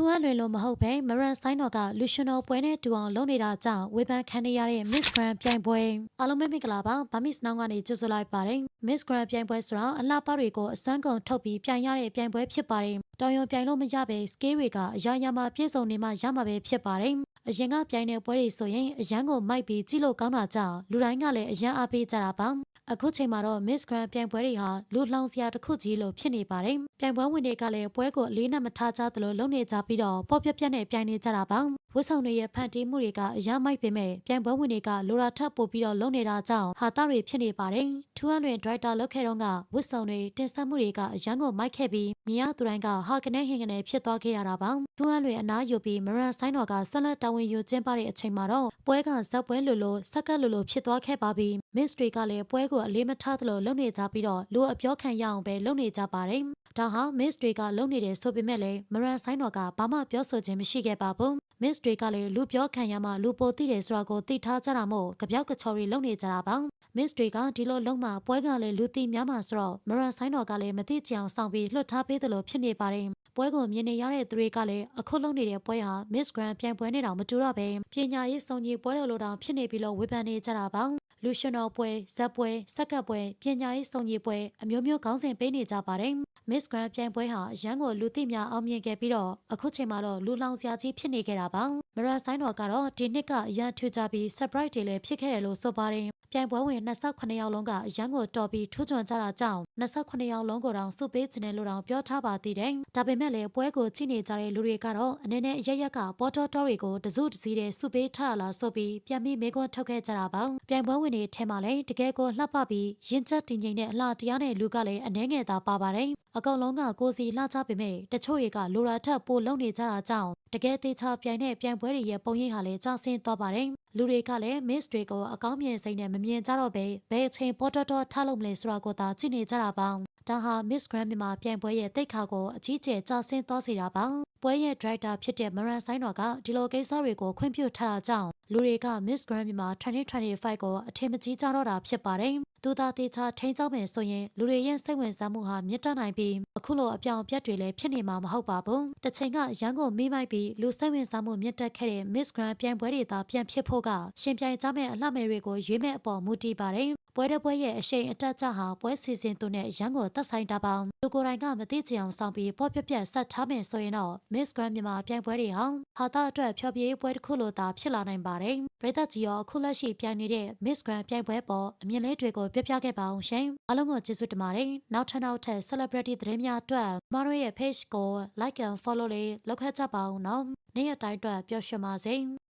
ထူအပ်လွင်လို့မဟုတ်ပဲမရန်ဆိုင်တော်ကလူရှင်တော်ပွဲနဲ့တူအောင်လုပ်နေတာကြောင့်ဝေဖန်ခံနေရတဲ့ Miss Grand ပြိုင်ပွဲအားလုံးပဲမင်္ဂလာပါဗာမစ်နောင်ကနေကြိုဆိုလိုက်ပါတယ် Miss Grand ပြိုင်ပွဲဆိုတာအလှပတွေကိုအစွမ်းကုန်ထုတ်ပြီးပြိုင်ရတဲ့ပြိုင်ပွဲဖြစ်ပါတယ်တောင်ရုံပြိုင်လို့မရပဲ scale တွေကအရာရာမှာပြည့်စုံနေမှရမှာပဲဖြစ်ပါတယ် အရင်ကပြိုင်တဲ့ပွဲတွေဆိုရင်အရန်ကိုမိုက်ပြီးကြည့်လို့ကောင်းတာကြောင့်လူတိုင်းကလည်းအရန်အားပေးကြတာပါအခုချိန်မှာတော့ Miss Grand ပြိုင်ပွဲတွေဟာလူလောင်စရာတစ်ခုကြီးလို့ဖြစ်နေပါတယ်။ပြိုင်ပွဲဝင်တွေကလည်းပွဲကိုအလေးနက်မထားကြသလိုလုပ်နေကြပြီးတော့ပေါ့ပြက်ပြက်နဲ့ပြိုင်နေကြတာပါ။ဝတ်ဆောင်တွေရဲ့ဖန်တီးမှုတွေကအရမိုက်ပေမဲ့ပြိုင်ပွဲဝင်တွေကလိုရာထပ်ပို့ပြီးတော့လုပ်နေတာကြောင့်ဟာတာတွေဖြစ်နေပါတယ်။ထူးအန်တွင်ဒရိုက်တာလုပ်ခဲ့တော့ကဝတ်ဆောင်တွေတင်ဆက်မှုတွေကအရန်ကိုမိုက်ခဲ့ပြီးမြင်ရသူတိုင်းကဟာကနေဟင်ကနေဖြစ်သွားခဲ့ရတာပါ။ထူးအန်တွင်အနားယူပြီးမရန်ဆိုင်တော်ကဆက်လက်တာဝန်ယူကျင်းပတဲ့အချိန်မှာတော့ပွဲကဇက်ပွဲလိုလိုစက်ကက်လိုလိုဖြစ်သွားခဲ့ပါပြီ။ Miss တွေကလည်းပွဲကိုအလေးမထားသလိုလုပ်နေကြပြီးတော့လူအပြောခံရအောင်ပဲလုပ်နေကြပါတယ်။ဒါဟာ Miss တွေကလုပ်နေတယ်ဆိုပေမဲ့လည်းမရန်ဆိုင်တော်ကဘာမှပြောဆိုခြင်းမရှိခဲ့ပါဘူး။ Miss တွေကလည်းလူပြောခံရမှလူပိုသိတယ်ဆိုတာကိုသိထားကြတာမို့ကြပြောက်ကချော်ရီလုပ်နေကြတာပါ။ Miss တွေကဒီလိုလုံးမှာပွဲကလည်းလူသိများမှာဆိုတော့မရန်ဆိုင်တော်ကလည်းမသိချင်အောင်စောင့်ပြီးလွှတ်ထားပေးသလိုဖြစ်နေပါတယ်။ ပွဲကိုမြင်နေရတဲ့သူတွေကလည်းအခုလုံးနေတဲ့ပွဲဟာ Miss Grand ပြိုင်ပွဲနဲ့တောင်မတူတော့ပဲပညာရေးစုံကြီးပွဲတော်လိုတောင်ဖြစ်နေပြီးလို့ဝေဖန်နေကြတာပါလူရှင်တော်ပွဲဇက်ပွဲစက်ကပ်ပွဲပညာရေးစုံကြီးပွဲအမျိုးမျိုးခေါင်းစဉ်ပေးနေကြပါတယ် Miss Grand ပြိုင်ပွဲဟာရန်ကိုလူသိများအောင်မြင်ခဲ့ပြီးတော့အခုချိန်မှာတော့လူလောင်စရာကြီးဖြစ်နေခဲ့တာပါမရဆိုင်တော်ကတော့ဒီနှစ်ကအရန်ထူကြပြီး surprise တွေလည်းဖြစ်ခဲ့တယ်လို့ဆိုပါတယ် ပြိုင်ပွဲဝင်28ယောက်လုံးကအရန်ကိုတော်ပြီးထူးချွန်ကြတာကြောင့်28ယောက်လုံးကိုတောင်စုပေးခြင်းနဲ့လို့တောင်ပြောထားပါသေးတယ်။ဒါပေမဲ့လည်းပွဲကိုကြည့်နေကြတဲ့လူတွေကတော့အနေနဲ့အရရက်ကပေါ်တော်တော်တွေကိုတစုတစည်းတဲ့စုပေးထားတာလားဆိုပြီးပြန်ပြီးမေးခွန်းထုတ်ခဲ့ကြတာပါ။ပြိုင်ပွဲဝင်တွေထဲမှာလည်းတကယ်ကိုလှပပြီးရင်ချက်တည်ငြိမ်တဲ့အလှတရားနဲ့လူကလည်းအနှဲငယ်သာပါပါတယ်။အကောင်လုံးကကိုစီလှချပေမဲ့တချို့တွေကလိုရာထက်ပိုလုံနေကြတာကြောင့်တကယ်သေးချာပြိုင်တဲ့ပြိုင်ပွဲတွေရဲ့ပုံရိပ်ဟာလည်းကျဆင်းသွားပါတယ်။လူတွေကလည်း Miss တွေကိုအကောင်းမြင်စိတ်နဲ့မမြင်ကြတော့ပဲဘယ်အချိန်ပေါ်တော်တော်ထားလို့မလဲဆိုတာကိုသာကြည့်နေကြတာပါ။ဒါဟာ Miss Grand မြန်မာပြိုင်ပွဲရဲ့တိတ်ခါကိုအကြီးကျယ်ကျဆင်းသွားစေတာပါ။ပွဲရဲ့ director ဖြစ်တဲ့ Maran ဆိုင်တော်ကဒီလိုကိစ္စတွေကိုခွင့်ပြုထားတာကြောင့်လူတွေက Miss Grand မြန်မာ2025ကိုအထင်မကြီးကြတော့တာဖြစ်ပါတယ်။သူသာတေချာထိန်းချောင်းမယ်ဆိုရင်လူတွေရဲ့စိတ်ဝင်စားမှုဟာမြင့်တက်နိုင်ပြီးအခုလိုအပြောင်ပြတ်တွေလည်းဖြစ်နေမှာမဟုတ်ပါဘူး။တစ်ချိန်ကရန်ကုန်မိမိုက်ပြီးလူစိတ်ဝင်စားမှုမြင့်တက်ခဲ့တဲ့ Miss Grand ပြိုင်ပွဲတွေသာပြန်ဖြစ်ဖို့ကရှင်ပြိုင်ကြမဲ့အလှမယ်တွေကိုရွေးမဲ့အပေါ်မူတည်ပါတယ်။ပွဲတစ်ပွဲရဲ့အရှိန်အတက်ကြဟာပွဲစီစဉ်သူနဲ့ရန်ကိုသက်ဆိုင်တာပေါင်းလူကိုယ်တိုင်ကမသိချင်အောင်ဆောင်ပြီးပေါ်ပြက်ပြက်ဆက်ထားမယ်ဆိုရင်တော့ Miss Grand မြန်မာပြိုင်ပွဲတွေဟာဟာတာအတွက်ဖျော်ဖြေပွဲတစ်ခုလိုသာဖြစ်လာနိုင်ပါတယ်။ပြည်သက်ကြီးရောအခုလက်ရှိပြိုင်နေတဲ့ Miss Grand ပြိုင်ပွဲပေါ်အမြင်လေးတွေကိုပြပြခဲ့ပါအောင်ရှင်။အားလုံးကိုကျေးဇူးတင်ပါတယ်။နောက်ထပ်နောက်ထပ် celebrity သတင်းများအတွက်မတို့ရဲ့ page ကို like and follow လေးလုပ်ခဲ့ကြပါဦးနော်။နေ့ရက်တိုင်းအတွက်ပျော်ရွှင်ပါစေ။